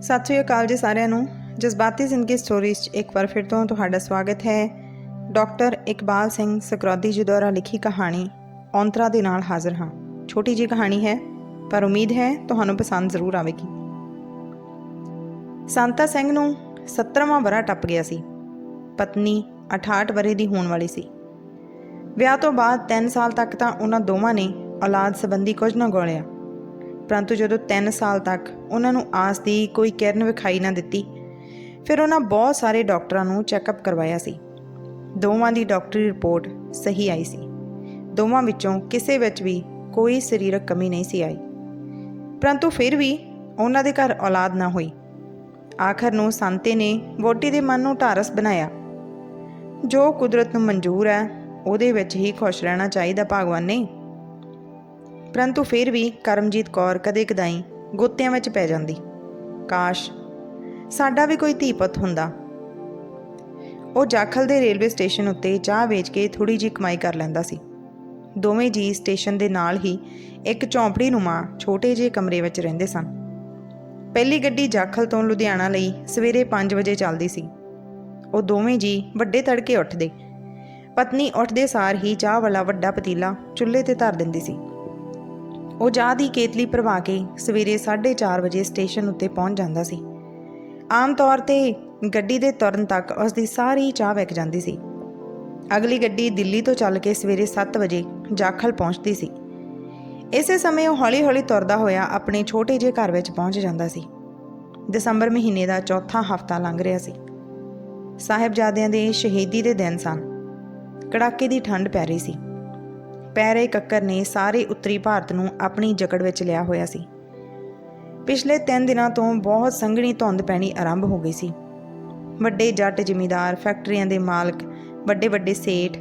ਸਤਿ ਸ਼੍ਰੀ ਅਕਾਲ ਜੀ ਸਾਰਿਆਂ ਨੂੰ ਜਜ਼ਬਾਤੀ ਜ਼ਿੰਦਗੀ ਸਟੋਰੀਜ਼ 'ਚ ਇੱਕ ਵਾਰ ਫਿਰ ਤੋਂ ਤੁਹਾਡਾ ਸਵਾਗਤ ਹੈ। ਡਾਕਟਰ ਇਕਬਾਲ ਸਿੰਘ ਸਕਰੋਦੀ ਜੀ ਦੁਆਰਾ ਲਿਖੀ ਕਹਾਣੀ ਔਂਤਰਾ ਦੇ ਨਾਲ ਹਾਜ਼ਰ ਹਾਂ। ਛੋਟੀ ਜੀ ਕਹਾਣੀ ਹੈ, ਪਰ ਉਮੀਦ ਹੈ ਤੁਹਾਨੂੰ ਪਸੰਦ ਜ਼ਰੂਰ ਆਵੇਗੀ। ਸੰਤਾ ਸਿੰਘ ਨੂੰ 17ਵਾਂ ਵਰਾ ਟੱਪ ਗਿਆ ਸੀ। ਪਤਨੀ 68 ਵਰੇ ਦੀ ਹੋਣ ਵਾਲੀ ਸੀ। ਵਿਆਹ ਤੋਂ ਬਾਅਦ 3 ਸਾਲ ਤੱਕ ਤਾਂ ਉਹਨਾਂ ਦੋਵਾਂ ਨੇ ਔਲਾਦ ਸੰਬੰਧੀ ਕੁਝ ਨਾ ਗੋਲਿਆ। ਪਰੰਤੂ ਜਦੋਂ 3 ਸਾਲ ਤੱਕ ਉਹਨਾਂ ਨੂੰ ਆਸ ਦੀ ਕੋਈ ਕਿਰਨ ਵਿਖਾਈ ਨਾ ਦਿੱਤੀ, ਫਿਰ ਉਹਨਾਂ ਬਹੁਤ ਸਾਰੇ ਡਾਕਟਰਾਂ ਨੂੰ ਚੈੱਕਅਪ ਕਰਵਾਇਆ ਸੀ। ਦੋਵਾਂ ਦੀ ਡਾਕਟਰੀ ਰਿਪੋਰਟ ਸਹੀ ਆਈ ਸੀ। ਦੋਵਾਂ ਵਿੱਚੋਂ ਕਿਸੇ ਵਿੱਚ ਵੀ ਕੋਈ ਸਰੀਰਕ ਕਮੀ ਨਹੀਂ ਸੀ ਆਈ। ਪਰੰਤੂ ਫਿਰ ਵੀ ਉਹਨਾਂ ਦੇ ਘਰ ਔਲਾਦ ਨਾ ਹੋਈ। ਆਖਰ ਨੂੰ ਸੰਤੇ ਨੇ ਵੋਟੀ ਦੇ ਮਨ ਨੂੰ ਢਾਰਸ ਬਣਾਇਆ। ਜੋ ਕੁਦਰਤ ਨੂੰ ਮਨਜ਼ੂਰ ਹੈ, ਉਹਦੇ ਵਿੱਚ ਹੀ ਖੁਸ਼ ਰਹਿਣਾ ਚਾਹੀਦਾ ਭਗਵਾਨ ਨੇ। ਪਰੰਤੂ ਫਿਰ ਵੀ ਕਰਮਜੀਤ ਕੌਰ ਕਦੇ ਕਦਾਈ ਗੋਤਿਆਂ ਵਿੱਚ ਪੈ ਜਾਂਦੀ। ਕਾਸ਼ ਸਾਡਾ ਵੀ ਕੋਈ ਧੀ ਪੁੱਤ ਹੁੰਦਾ। ਉਹ ਜਾਖਲ ਦੇ ਰੇਲਵੇ ਸਟੇਸ਼ਨ ਉੱਤੇ ਚਾਹ ਵੇਚ ਕੇ ਥੋੜੀ ਜਿਹੀ ਕਮਾਈ ਕਰ ਲੈਂਦਾ ਸੀ। ਦੋਵੇਂ ਜੀ ਸਟੇਸ਼ਨ ਦੇ ਨਾਲ ਹੀ ਇੱਕ ਝੌਂਪੜੀ ਨੁਮਾ ਛੋਟੇ ਜਿਹੇ ਕਮਰੇ ਵਿੱਚ ਰਹਿੰਦੇ ਸਨ। ਪਹਿਲੀ ਗੱਡੀ ਜਾਖਲ ਤੋਂ ਲੁਧਿਆਣਾ ਲਈ ਸਵੇਰੇ 5 ਵਜੇ ਚੱਲਦੀ ਸੀ। ਉਹ ਦੋਵੇਂ ਜੀ ਵੱਡੇ ਤੜਕੇ ਉੱਠਦੇ। ਪਤਨੀ ਉੱਠਦੇ ਸਾਰ ਹੀ ਚਾਹ ਵਾਲਾ ਵੱਡਾ ਪਤੀਲਾ ਚੁੱਲ੍ਹੇ ਤੇ ਧਰ ਦਿੰਦੀ ਸੀ। ਉਹ ਚਾਹ ਦੀ ਕੇਤਲੀ ਭਰਵਾ ਕੇ ਸਵੇਰੇ 4:30 ਵਜੇ ਸਟੇਸ਼ਨ ਉੱਤੇ ਪਹੁੰਚ ਜਾਂਦਾ ਸੀ। ਆਮ ਤੌਰ ਤੇ ਗੱਡੀ ਦੇ ਤੁਰਨ ਤੱਕ ਉਸ ਦੀ ਸਾਰੀ ਚਾਹ ਵਿਕ ਜਾਂਦੀ ਸੀ। ਅਗਲੀ ਗੱਡੀ ਦਿੱਲੀ ਤੋਂ ਚੱਲ ਕੇ ਸਵੇਰੇ 7 ਵਜੇ ਜਾਖਲ ਪਹੁੰਚਦੀ ਸੀ। ਇਸੇ ਸਮੇਂ ਉਹ ਹੌਲੀ-ਹੌਲੀ ਤੁਰਦਾ ਹੋਇਆ ਆਪਣੇ ਛੋਟੇ ਜਿਹੇ ਘਰ ਵਿੱਚ ਪਹੁੰਚ ਜਾਂਦਾ ਸੀ। ਦਸੰਬਰ ਮਹੀਨੇ ਦਾ ਚੌਥਾ ਹਫ਼ਤਾ ਲੰਘ ਰਿਹਾ ਸੀ। ਸਾਹਿਬਜ਼ਾਦਿਆਂ ਦੇ ਸ਼ਹੀਦੀ ਦੇ ਦਿਨ ਸਨ। ਕੜਾਕੇ ਦੀ ਠੰਡ ਪੈ ਰਹੀ ਸੀ। ਪੈਰੇ ਕੱਕਰ ਨੇ ਸਾਰੇ ਉੱਤਰੀ ਭਾਰਤ ਨੂੰ ਆਪਣੀ ਜਕੜ ਵਿੱਚ ਲਿਆ ਹੋਇਆ ਸੀ। ਪਿਛਲੇ 3 ਦਿਨਾਂ ਤੋਂ ਬਹੁਤ ਸੰਘਣੀ ਧੁੰਦ ਪੈਣੀ ਆਰੰਭ ਹੋ ਗਈ ਸੀ। ਵੱਡੇ ਜੱਟ ਜ਼ਿਮੀਦਾਰ, ਫੈਕਟਰੀਆਂ ਦੇ ਮਾਲਕ, ਵੱਡੇ ਵੱਡੇ ਸੇਠ,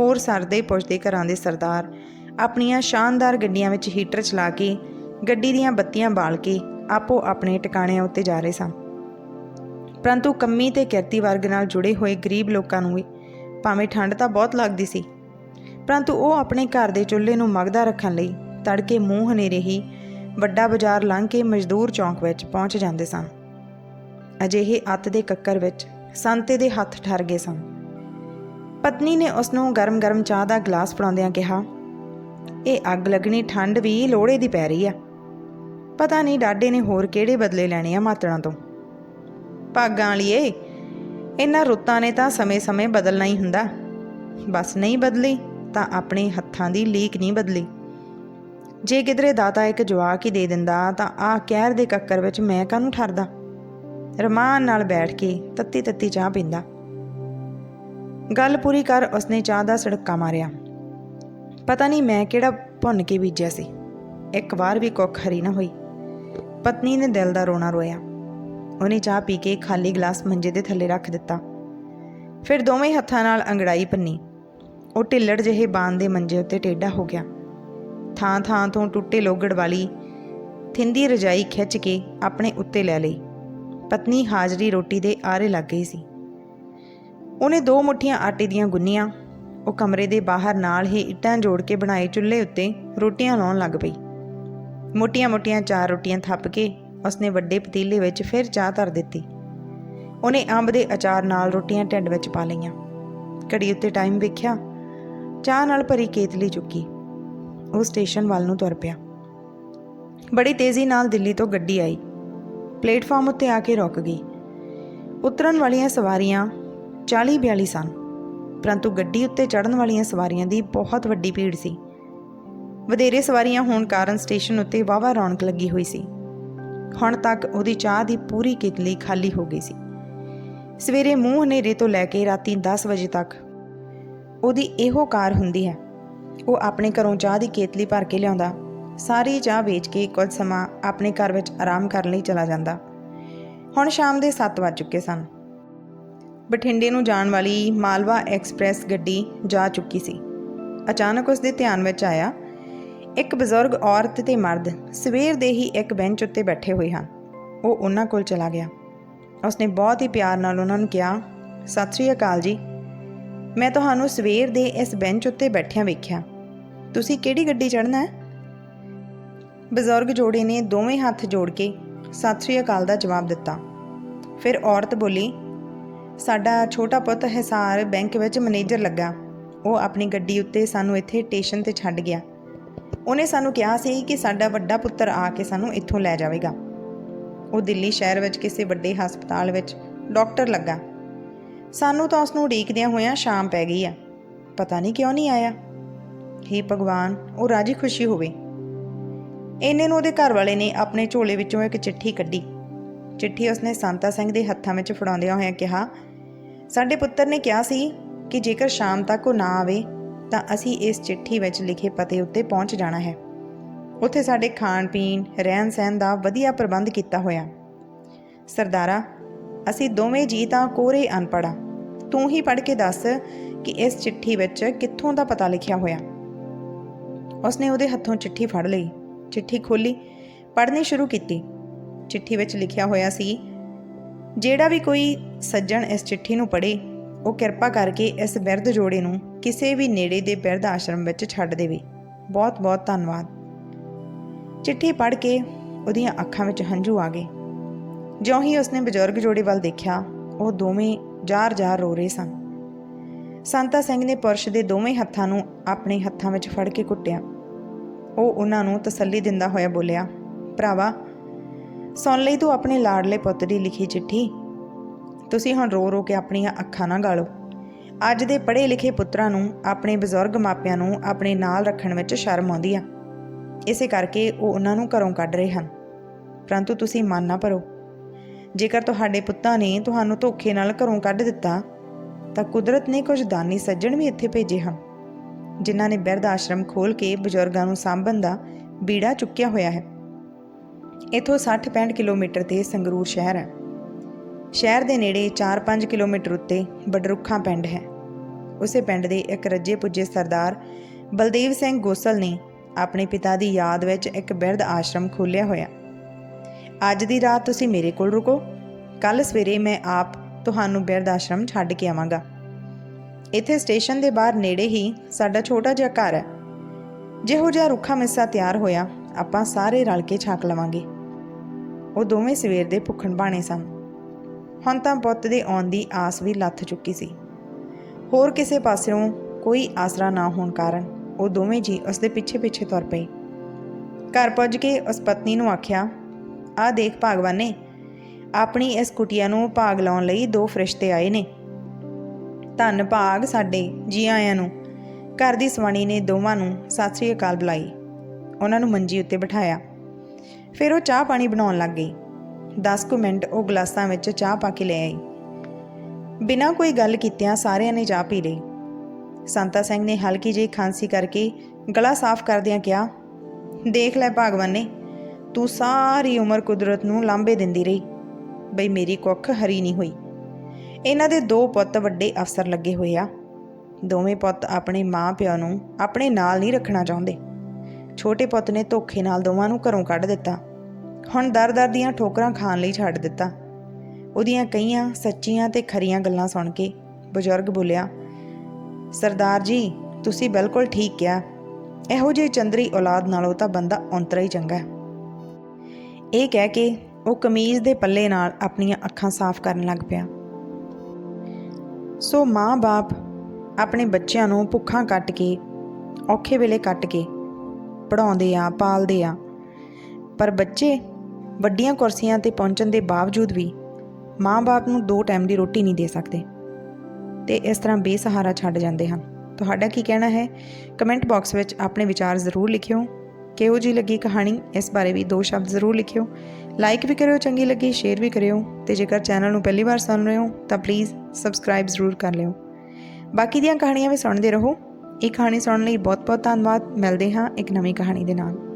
ਹੋਰ ਸਰਦੇ ਪੁੱਛਦੇ ਘਰਾਂ ਦੇ ਸਰਦਾਰ ਆਪਣੀਆਂ ਸ਼ਾਨਦਾਰ ਗੱਡੀਆਂ ਵਿੱਚ ਹੀਟਰ ਚਲਾ ਕੇ, ਗੱਡੀ ਦੀਆਂ ਬੱਤੀਆਂ ਬਾਲ ਕੇ ਆਪੋ ਆਪਣੇ ਟਿਕਾਣਿਆਂ ਉੱਤੇ ਜਾ ਰਹੇ ਸਨ ਪਰੰਤੂ ਕੰਮੀ ਤੇ ਕਿਰਤੀ ਵਰਗ ਨਾਲ ਜੁੜੇ ਹੋਏ ਗਰੀਬ ਲੋਕਾਂ ਨੂੰ ਵੀ ਭਾਵੇਂ ਠੰਡ ਤਾਂ ਬਹੁਤ ਲੱਗਦੀ ਸੀ ਪਰੰਤੂ ਉਹ ਆਪਣੇ ਘਰ ਦੇ ਚੁੱਲ੍ਹੇ ਨੂੰ ਮਗਦਾ ਰੱਖਣ ਲਈ ਤੜਕੇ ਮੂੰਹ ਹਨੇਰੇ ਹੀ ਵੱਡਾ ਬਾਜ਼ਾਰ ਲੰਘ ਕੇ ਮਜ਼ਦੂਰ ਚੌਂਕ ਵਿੱਚ ਪਹੁੰਚ ਜਾਂਦੇ ਸਨ। ਅਜਿਹੇ ਅੱਤ ਦੇ ਕੱਕਰ ਵਿੱਚ ਸੰਤੇ ਦੇ ਹੱਥ ਠਰ ਗਏ ਸਨ। ਪਤਨੀ ਨੇ ਉਸ ਨੂੰ ਗਰਮ-ਗਰਮ ਚਾਹ ਦਾ ਗਲਾਸ ਫੜਾਉਂਦਿਆਂ ਕਿਹਾ, ਇਹ ਅੱਗ ਲੱਗਣੀ ਠੰਡ ਵੀ ਲੋੜੇ ਦੀ ਪੈ ਰਹੀ ਆ। ਪਤਾ ਨਹੀਂ ਡਾਡੇ ਨੇ ਹੋਰ ਕਿਹੜੇ ਬਦਲੇ ਲੈਣੇ ਆ ਮਾਤੜਾਂ ਤੋਂ। ਭਾਗਾਂ ਵਾਲੀਏ, ਇਹਨਾਂ ਰੁੱਤਾਂ ਨੇ ਤਾਂ ਸਮੇਂ-ਸਮੇਂ ਬਦਲਣਾ ਹੀ ਹੁੰਦਾ। ਬਸ ਨਹੀਂ ਬਦਲੀ। ਤਾਂ ਆਪਣੇ ਹੱਥਾਂ ਦੀ ਲੀਕ ਨਹੀਂ ਬਦਲੀ। ਜੇ ਕਿਧਰੇ ਦਾਤਾ ਇੱਕ ਜਵਾਕ ਹੀ ਦੇ ਦਿੰਦਾ, ਤਾਂ ਆਹ ਕਹਿਰ ਦੇ ਕੱਕਰ ਵਿੱਚ ਮੈਂ ਕਾਹਨੂੰ ਠਰਦਾ? ਰਮਾਨ ਨਾਲ ਬੈਠ ਕੇ ਤੱਤੀ ਤੱਤੀ ਚਾਹ ਪੀਂਦਾ। ਗੱਲ ਪੂਰੀ ਕਰ ਉਸਨੇ ਚਾਹ ਦਾ ਸੜਕਾ ਮਾਰਿਆ। ਪਤਾ ਨਹੀਂ ਮੈਂ ਕਿਹੜਾ ਭੁੰਨ ਕੇ ਬੀਜਿਆ ਸੀ। ਇੱਕ ਵਾਰ ਵੀ ਕੁੱਖ ਹਰੀ ਨਾ ਹੋਈ। ਪਤਨੀ ਨੇ ਦਿਲ ਦਾ ਰੋਣਾ ਰੋਇਆ। ਉਹਨੇ ਚਾਹ ਪੀ ਕੇ ਖਾਲੀ ਗਲਾਸ ਮੰਜੇ ਦੇ ਥੱਲੇ ਰੱਖ ਦਿੱਤਾ। ਫਿਰ ਦੋਵੇਂ ਹੱਥਾਂ ਨਾਲ ਅੰਗੜਾਈ ਪੰਨੀ। ਉਹ ਢਿੱਲੜ ਜਿਹੇ ਬਾਣ ਦੇ ਮੰਜੇ ਉੱਤੇ ਟੇਢਾ ਹੋ ਗਿਆ। ਥਾਂ ਥਾਂ ਤੋਂ ਟੁੱਟੇ ਲੋਗੜ ਵਾਲੀ ਥਿੰਦੀ ਰਜਾਈ ਖਿੱਚ ਕੇ ਆਪਣੇ ਉੱਤੇ ਲੈ ਲਈ। ਪਤਨੀ ਹਾਜ਼ਰੀ ਰੋਟੀ ਦੇ ਆਰੇ ਲੱਗ ਗਈ ਸੀ। ਉਹਨੇ ਦੋ ਮੁੱਠੀਆਂ ਆਟੇ ਦੀਆਂ ਗੁੰਨੀਆਂ, ਉਹ ਕਮਰੇ ਦੇ ਬਾਹਰ ਨਾਲ ਹੀ ਇੱਟਾਂ ਜੋੜ ਕੇ ਬਣਾਏ ਚੁੱਲ੍ਹੇ ਉੱਤੇ ਰੋਟੀਆਂ ਲਾਉਣ ਲੱਗ ਪਈ। ਮੋਟੀਆਂ-ਮੋਟੀਆਂ ਚਾਰ ਰੋਟੀਆਂ ਥੱਪ ਕੇ ਉਸਨੇ ਵੱਡੇ ਪਤੀਲੇ ਵਿੱਚ ਫਿਰ ਚਾਹ ਧਰ ਦਿੱਤੀ। ਉਹਨੇ ਅੰਬ ਦੇ ਅਚਾਰ ਨਾਲ ਰੋਟੀਆਂ ਢਿੱਡ ਵਿੱਚ ਪਾ ਲਈਆਂ। ਘੜੀ ਉੱਤੇ ਟਾਈਮ ਵੇਖਿਆ ਚਾਹ ਨਾਲ ਭਰੀ ਕੇਤਲੀ ਚੁੱਕੀ। ਉਹ ਸਟੇਸ਼ਨ ਵੱਲ ਨੂੰ ਤੁਰ ਪਿਆ। ਬੜੀ ਤੇਜ਼ੀ ਨਾਲ ਦਿੱਲੀ ਤੋਂ ਗੱਡੀ ਆਈ। ਪਲੇਟਫਾਰਮ ਉੱਤੇ ਆ ਕੇ ਰੁਕ ਗਈ। ਉਤਰਨ ਵਾਲੀਆਂ ਸਵਾਰੀਆਂ 40-42 ਸਨ, ਪਰੰਤੂ ਗੱਡੀ ਉੱਤੇ ਚੜ੍ਹਨ ਵਾਲੀਆਂ ਸਵਾਰੀਆਂ ਦੀ ਬਹੁਤ ਵੱਡੀ ਭੀੜ ਸੀ। ਵਧੇਰੇ ਸਵਾਰੀਆਂ ਹੋਣ ਕਾਰਨ ਸਟੇਸ਼ਨ ਉੱਤੇ ਵਾਵਾ ਰੌਣਕ ਲੱਗੀ ਹੋਈ ਸੀ। ਹੁਣ ਤੱਕ ਉਹਦੀ ਚਾਹ ਦੀ ਪੂਰੀ ਕਿਤਲੀ ਖਾਲੀ ਹੋ ਗਈ ਸੀ। ਸਵੇਰੇ ਮੂੰਹ ਹਨੇਰੇ ਤੋਂ ਲੈ ਕੇ ਰਾਤੀ 10 ਵਜੇ ਤੱਕ ਉਹਦੀ ਇਹੋ ਕਾਰ ਹੁੰਦੀ ਹੈ। ਉਹ ਆਪਣੇ ਘਰੋਂ ਚਾਹ ਦੀ ਕੇਤਲੀ ਭਰ ਕੇ ਲਿਆਉਂਦਾ। ਸਾਰੀ ਚਾਹ ਵੇਚ ਕੇ ਕੁਝ ਸਮਾਂ ਆਪਣੇ ਘਰ ਵਿੱਚ ਆਰਾਮ ਕਰਨ ਲਈ ਚਲਾ ਜਾਂਦਾ। ਹੁਣ ਸ਼ਾਮ ਦੇ 7 ਵੱਜ ਚੁੱਕੇ ਸਨ। ਬਠਿੰਡੇ ਨੂੰ ਜਾਣ ਵਾਲੀ ਮਾਲਵਾ ਐਕਸਪ੍ਰੈਸ ਗੱਡੀ ਜਾ ਚੁੱਕੀ ਸੀ। ਅਚਾਨਕ ਉਸ ਦੇ ਧਿਆਨ ਵਿੱਚ ਆਇਆ, ਇੱਕ ਬਜ਼ੁਰਗ ਔਰਤ ਤੇ ਮਰਦ ਸਵੇਰ ਦੇ ਹੀ ਇੱਕ ਬੈਂਚ ਉੱਤੇ ਬੈਠੇ ਹੋਏ ਹਨ। ਉਹ ਉਹਨਾਂ ਕੋਲ ਚਲਾ ਗਿਆ। ਉਸਨੇ ਬਹੁਤ ਹੀ ਪਿਆਰ ਨਾਲ ਉਹਨਾਂ ਨੂੰ ਕਿਹਾ, ਸਤਿ ਸ੍ਰੀ ਅਕਾਲ ਜੀ। ਮੈਂ ਤੁਹਾਨੂੰ ਸਵੇਰ ਦੇ ਇਸ ਬੈਂਚ ਉੱਤੇ ਬੈਠਿਆਂ ਵੇਖਿਆ। ਤੁਸੀਂ ਕਿਹੜੀ ਗੱਡੀ ਚੜ੍ਹਨਾ ਹੈ? ਬਜ਼ੁਰਗ ਜੋੜੇ ਨੇ ਦੋਵੇਂ ਹੱਥ ਜੋੜ ਕੇ ਸਤਿ ਸ੍ਰੀ ਅਕਾਲ ਦਾ ਜਵਾਬ ਦਿੱਤਾ। ਫਿਰ ਔਰਤ ਬੋਲੀ, ਸਾਡਾ ਛੋਟਾ ਪੁੱਤ ਹਿਸਾਰ ਬੈਂਕ ਵਿੱਚ ਮੈਨੇਜਰ ਲੱਗਾ। ਉਹ ਆਪਣੀ ਗੱਡੀ ਉੱਤੇ ਸਾਨੂੰ ਇੱਥੇ ਸਟੇਸ਼ਨ ਤੇ ਛੱਡ ਗਿਆ। ਉਹਨੇ ਸਾਨੂੰ ਕਿਹਾ ਸੀ ਕਿ ਸਾਡਾ ਵੱਡਾ ਪੁੱਤਰ ਆ ਕੇ ਸਾਨੂੰ ਇੱਥੋਂ ਲੈ ਜਾਵੇਗਾ। ਉਹ ਦਿੱਲੀ ਸ਼ਹਿਰ ਵਿੱਚ ਕਿਸੇ ਵੱਡੇ ਹਸਪਤਾਲ ਵਿੱਚ ਡਾਕਟਰ ਲੱਗਾ। ਸਾਨੂੰ ਤਾਂ ਉਸ ਨੂੰ ਉਡੀਕਦਿਆਂ ਹੋਇਆਂ ਸ਼ਾਮ ਪੈ ਗਈ ਆ। ਪਤਾ ਨਹੀਂ ਕਿਉਂ ਨਹੀਂ ਆਇਆ। ਹੇ ਭਗਵਾਨ, ਉਹ ਰਾਜੀ ਖੁਸ਼ੀ ਹੋਵੇ। ਇੰਨੇ ਨੂੰ ਉਹਦੇ ਘਰ ਵਾਲੇ ਨੇ ਆਪਣੇ ਝੋਲੇ ਵਿੱਚੋਂ ਇੱਕ ਚਿੱਠੀ ਕੱਢੀ। ਚਿੱਠੀ ਉਸਨੇ ਸੰਤਾ ਸਿੰਘ ਦੇ ਹੱਥਾਂ ਵਿੱਚ ਫੜਾਉਂਦਿਆਂ ਹੋਇਆਂ ਕਿਹਾ, ਸਾਡੇ ਪੁੱਤਰ ਨੇ ਕਿਹਾ ਸੀ ਕਿ ਜੇਕਰ ਸ਼ਾਮ ਤੱਕ ਉਹ ਨਾ ਆਵੇ, ਤਾਂ ਅਸੀਂ ਇਸ ਚਿੱਠੀ ਵਿੱਚ ਲਿਖੇ ਪਤੇ ਉੱਤੇ ਪਹੁੰਚ ਜਾਣਾ ਹੈ। ਉੱਥੇ ਸਾਡੇ ਖਾਣ ਪੀਣ ਰਹਿਣ ਸਹਿਣ ਦਾ ਵਧੀਆ ਪ੍ਰਬੰਧ ਕੀਤਾ ਹੋਇਆ। ਸਰਦਾਰਾ ਅਸੀਂ ਦੋਵੇਂ ਜੀ ਤਾਂ ਕੋਰੇ ਅਨਪੜਾ ਤੂੰ ਹੀ ਪੜ੍ਹ ਕੇ ਦੱਸ ਕਿ ਇਸ ਚਿੱਠੀ ਵਿੱਚ ਕਿੱਥੋਂ ਦਾ ਪਤਾ ਲਿਖਿਆ ਹੋਇਆ। ਉਸਨੇ ਉਹਦੇ ਹੱਥੋਂ ਚਿੱਠੀ ਫੜ ਲਈ। ਚਿੱਠੀ ਖੋਲੀ ਪੜ੍ਹਨੀ ਸ਼ੁਰੂ ਕੀਤੀ। ਚਿੱਠੀ ਵਿੱਚ ਲਿਖਿਆ ਹੋਇਆ ਸੀ, ਜਿਹੜਾ ਵੀ ਕੋਈ ਸੱਜਣ ਇਸ ਚਿੱਠੀ ਨੂੰ ਪੜ੍ਹੇ, ਉਹ ਕਿਰਪਾ ਕਰਕੇ ਇਸ ਬਿਰਧ ਜੋੜੇ ਨੂੰ ਕਿਸੇ ਵੀ ਨੇੜੇ ਦੇ ਬਿਰਧ ਆਸ਼ਰਮ ਵਿੱਚ ਛੱਡ ਦੇਵੇ। ਬਹੁਤ ਬਹੁਤ ਧੰਨਵਾਦ। ਚਿੱਠੀ ਪੜ੍ਹ ਕੇ ਉਹਦੀਆਂ ਅੱਖਾਂ ਵਿੱਚ ਹੰਝੂ ਆ ਗਏ। ਜਿਉਂ ਹੀ ਉਸਨੇ ਬਜ਼ੁਰਗ ਜੋੜੇ ਵੱਲ ਦੇਖਿਆ, ਉਹ ਦੋਵੇਂ ਜਾਰ-ਜਾਰ ਰੋ ਰਹੇ ਸਨ। ਸੰਤਾ ਸਿੰਘ ਨੇ ਪੁਰਸ਼ ਦੇ ਦੋਵੇਂ ਹੱਥਾਂ ਨੂੰ ਆਪਣੇ ਹੱਥਾਂ ਵਿੱਚ ਫੜ ਕੇ ਕੁੱਟਿਆ। ਉਹ ਉਹਨਾਂ ਨੂੰ ਤਸੱਲੀ ਦਿੰਦਾ ਹੋਇਆ ਬੋਲਿਆ, ਭਰਾਵਾ, ਸੁਣ ਲਈ ਤੂੰ ਆਪਣੇ ਲਾਡਲੇ ਪੁੱਤ ਦੀ ਲਿਖੀ ਚਿੱਠੀ। ਤੁਸੀਂ ਹੁਣ ਰੋ ਰੋ ਕੇ ਆਪਣੀਆਂ ਅੱਖਾਂ ਨਾ ਗਾਲੋ। ਅੱਜ ਦੇ ਪੜ੍ਹੇ ਲਿਖੇ ਪੁੱਤਰਾਂ ਨੂੰ ਆਪਣੇ ਬਜ਼ੁਰਗ ਮਾਪਿਆਂ ਨੂੰ ਆਪਣੇ ਨਾਲ ਰੱਖਣ ਵਿੱਚ ਸ਼ਰਮ ਆਉਂਦੀ ਆ। ਇਸੇ ਕਰਕੇ ਉਹ ਉਹਨਾਂ ਨੂੰ ਘਰੋਂ ਕੱਢ ਰਹੇ ਹਨ। ਪਰੰਤੂ ਤੁਸੀਂ ਮਨ ਨਾ ਭਰੋ। ਜੇਕਰ ਤੁਹਾਡੇ ਪੁੱਤਾਂ ਨੇ ਤੁਹਾਨੂੰ ਧੋਖੇ ਨਾਲ ਘਰੋਂ ਕੱਢ ਦਿੱਤਾ, ਤਾਂ ਕੁਦਰਤ ਨੇ ਕੁਝ ਦਾਨੀ ਸੱਜਣ ਵੀ ਇੱਥੇ ਭੇਜੇ ਹਨ, ਜਿਨ੍ਹਾਂ ਨੇ ਬਿਰਧ ਆਸ਼ਰਮ ਖੋਲ ਕੇ ਬਜ਼ੁਰਗਾਂ ਨੂੰ ਸਾਂਭਣ ਦਾ ਬੀੜਾ ਚੁੱਕਿਆ ਹੋਇਆ ਹੈ। ਇਥੋਂ 60-65 ਕਿਲੋਮੀਟਰ ਤੇ ਸੰਗਰੂਰ ਸ਼ਹਿਰ ਹੈ। ਸ਼ਹਿਰ ਦੇ ਨੇੜੇ 4-5 ਕਿਲੋਮੀਟਰ ਉੱਤੇ ਬਡਰੁੱਖਾਂ ਪਿੰਡ ਹੈ। ਉਸੇ ਪਿੰਡ ਦੇ ਇੱਕ ਰੱਜੇ ਪੁੱਜੇ ਸਰਦਾਰ ਬਲਦੇਵ ਸਿੰਘ ਗੋਸਲ ਨੇ ਆਪਣੇ ਪਿਤਾ ਦੀ ਯਾਦ ਵਿੱਚ ਇੱਕ ਬਿਰਧ ਆਸ਼ਰਮ ਖੋਲ੍ਹਿਆ ਹੋਇਆ। ਅੱਜ ਦੀ ਰਾਤ ਤੁਸੀਂ ਮੇਰੇ ਕੋਲ ਰੁਕੋ। ਕੱਲ ਸਵੇਰੇ ਮੈਂ ਆਪ ਤੁਹਾਨੂੰ ਬਿਰਧ ਆਸ਼ਰਮ ਛੱਡ ਕੇ ਆਵਾਂਗਾ। ਇੱਥੇ ਸਟੇਸ਼ਨ ਦੇ ਬਾਹਰ ਨੇੜੇ ਹੀ ਸਾਡਾ ਛੋਟਾ ਜਿਹਾ ਘਰ ਹੈ। ਜਿਹੋ ਜਿਹਾ ਰੁੱਖਾ ਮਿੱਸਾ ਤਿਆਰ ਹੋਇਆ, ਆਪਾਂ ਸਾਰੇ ਰਲ ਕੇ ਛਕ ਲਵਾਂਗੇ। ਉਹ ਦੋਵੇਂ ਸਵੇਰ ਦੇ ਭੁੱਖਣ ਬਾਣੇ ਸਨ। ਹੁਣ ਤਾਂ ਪੁੱਤ ਦੇ ਆਉਣ ਦੀ ਆਸ ਵੀ ਲੱਥ ਚੁੱਕੀ ਸੀ। ਹੋਰ ਕਿਸੇ ਪਾਸਿਓਂ ਕੋਈ ਆਸਰਾ ਨਾ ਹੋਣ ਕਾਰਨ ਉਹ ਦੋਵੇਂ ਜੀ ਉਸ ਦੇ ਪਿੱਛੇ ਪਿੱਛੇ ਤੁਰ ਪਏ। ਘਰ ਪੁੱਜ ਕੇ ਉਸ ਪਤਨੀ ਨੂੰ ਆਖਿਆ ਆਹ ਦੇਖ ਭਾਗਵਾਨੇ ਆਪਣੀ ਇਸ ਕੁਟੀਆ ਨੂੰ ਭਾਗ ਲਾਉਣ ਲਈ ਦੋ ਫਰਿਸ਼ਤੇ ਆਏ ਨੇ। ਧੰਨ ਭਾਗ ਸਾਡੇ ਜੀ ਆਇਆਂ ਨੂੰ। ਘਰ ਦੀ ਸਵਾਣੀ ਨੇ ਦੋਵਾਂ ਨੂੰ ਸਤਿ ਸ੍ਰੀ ਅਕਾਲ ਬੁਲਾਈ। ਉਹਨਾਂ ਨੂੰ ਮੰਜੀ ਉੱਤੇ ਬਿਠਾਇਆ। ਫਿਰ ਉਹ ਚਾਹ ਪਾਣੀ ਬਣਾਉਣ ਲੱਗ ਗਈ। 10 ਕੁ ਮਿੰਟ ਉਹ ਗਲਾਸਾਂ ਵਿੱਚ ਚਾਹ ਪਾ ਕੇ ਲੈ ਆਈ। ਬਿਨਾਂ ਕੋਈ ਗੱਲ ਕੀਤਿਆਂ ਸਾਰਿਆਂ ਨੇ ਚਾਹ ਪੀ ਲਈ। ਸੰਤਾ ਸਿੰਘ ਨੇ ਹਲਕੀ ਜਿਹੀ ਖਾਂਸੀ ਕਰਕੇ ਗਲਾ ਸਾਫ਼ ਕਰਦਿਆਂ ਕਿਹਾ, ਦੇਖ ਲੈ ਭਗਵਾਨ ਨੇ ਤੂੰ ਸਾਰੀ ਉਮਰ ਕੁਦਰਤ ਨੂੰ ਲਾਂਬੇ ਦਿੰਦੀ ਰਹੀ। ਬਈ ਮੇਰੀ ਕੁੱਖ ਹਰੀ ਨਹੀਂ ਹੋਈ। ਇਹਨਾਂ ਦੇ ਦੋ ਪੁੱਤ ਵੱਡੇ ਅਫਸਰ ਲੱਗੇ ਹੋਏ ਆ। ਦੋਵੇਂ ਪੁੱਤ ਆਪਣੇ ਮਾਂ ਪਿਓ ਨੂੰ ਆਪਣੇ ਨਾਲ ਨਹੀਂ ਰੱਖਣਾ ਚਾਹੁੰਦੇ। ਛੋਟੇ ਪੁੱਤ ਨੇ ਧੋਖੇ ਨਾਲ ਦੋਵਾਂ ਨੂੰ ਘਰੋਂ ਕੱਢ ਦਿੱਤਾ। ਹੁਣ ਦਰ-ਦਰ ਦੀਆਂ ਠੋਕਰਾਂ ਖਾਣ ਲਈ ਛੱਡ ਦਿੱਤਾ। ਉਹਦੀਆਂ ਕਈਆਂ ਸੱਚੀਆਂ ਤੇ ਖਰੀਆਂ ਗੱਲਾਂ ਸੁਣ ਕੇ ਬਜ਼ੁਰਗ ਬੋਲਿਆ, ਸਰਦਾਰ ਜੀ, ਤੁਸੀਂ ਬਿਲਕੁਲ ਠੀਕ ਕਿਹਾ। ਇਹੋ ਜਿਹੀ ਚੰਦਰੀ ਔਲਾਦ ਨਾਲੋਂ ਤਾਂ ਬੰਦਾ ਔਂਤਰਾ ਹੀ ਚੰਗਾ ਹੈ। ਇਹ ਕਹਿ ਕੇ ਉਹ ਕਮੀਜ਼ ਦੇ ਪੱਲੇ ਨਾਲ ਆਪਣੀਆਂ ਅੱਖਾਂ ਸਾਫ਼ ਕਰਨ ਲੱਗ ਪਿਆ। ਸੋ ਮਾਂ-ਬਾਪ ਆਪਣੇ ਬੱਚਿਆਂ ਨੂੰ ਭੁੱਖਾਂ ਕੱਟ ਕੇ, ਔਖੇ ਵੇਲੇ ਕੱਟ ਕੇ ਪੜਾਉਂਦੇ ਆ, ਪਾਲਦੇ ਆ। ਪਰ ਬੱਚੇ ਵੱਡੀਆਂ ਕੁਰਸੀਆਂ ਤੇ ਪਹੁੰਚਣ ਦੇ ਬਾਵਜੂਦ ਵੀ ਮਾਂ-ਬਾਪ ਨੂੰ ਦੋ ਟਾਈਮ ਦੀ ਰੋਟੀ ਨਹੀਂ ਦੇ ਸਕਦੇ ਤੇ ਇਸ ਤਰ੍ਹਾਂ ਬੇਸਹਾਰਾ ਛੱਡ ਜਾਂਦੇ ਹਨ। ਤੁਹਾਡਾ ਕੀ ਕਹਿਣਾ ਹੈ? ਕਮੈਂਟ ਬਾਕਸ ਵਿੱਚ ਆਪਣੇ ਵਿਚਾਰ ਜ਼ਰੂਰ ਲਿਖਿਓ। ਕਿਹੋ ਜੀ ਲੱਗੀ ਕਹਾਣੀ, ਇਸ ਬਾਰੇ ਵੀ ਦੋ ਸ਼ਬਦ ਜ਼ਰੂਰ ਲਿਖਿਓ। ਲਾਈਕ ਵੀ ਕਰਿਓ, ਚੰਗੀ ਲੱਗੀ ਸ਼ੇਅਰ ਵੀ ਕਰਿਓ, ਤੇ ਜੇਕਰ ਚੈਨਲ ਨੂੰ ਪਹਿਲੀ ਵਾਰ ਸੁਣ ਰਹੇ ਹੋ, ਤਾਂ ਪਲੀਜ਼ ਸਬਸਕ੍ਰਾਈਬ ਜ਼ਰੂਰ ਕਰ ਲਿਓ। ਬਾਕੀ ਦੀਆਂ ਕਹਾਣੀਆਂ ਵੀ ਸੁਣਦੇ ਰਹੋ। ਇਹ ਕਹਾਣੀ ਸੁਣਨ ਲਈ ਬਹੁਤ ਬਹੁਤ ਧੰਨਵਾਦ। ਮਿਲਦੇ ਹਾਂ ਇੱਕ ਨਵੀਂ ਕਹਾਣੀ ਦੇ ਨਾਲ।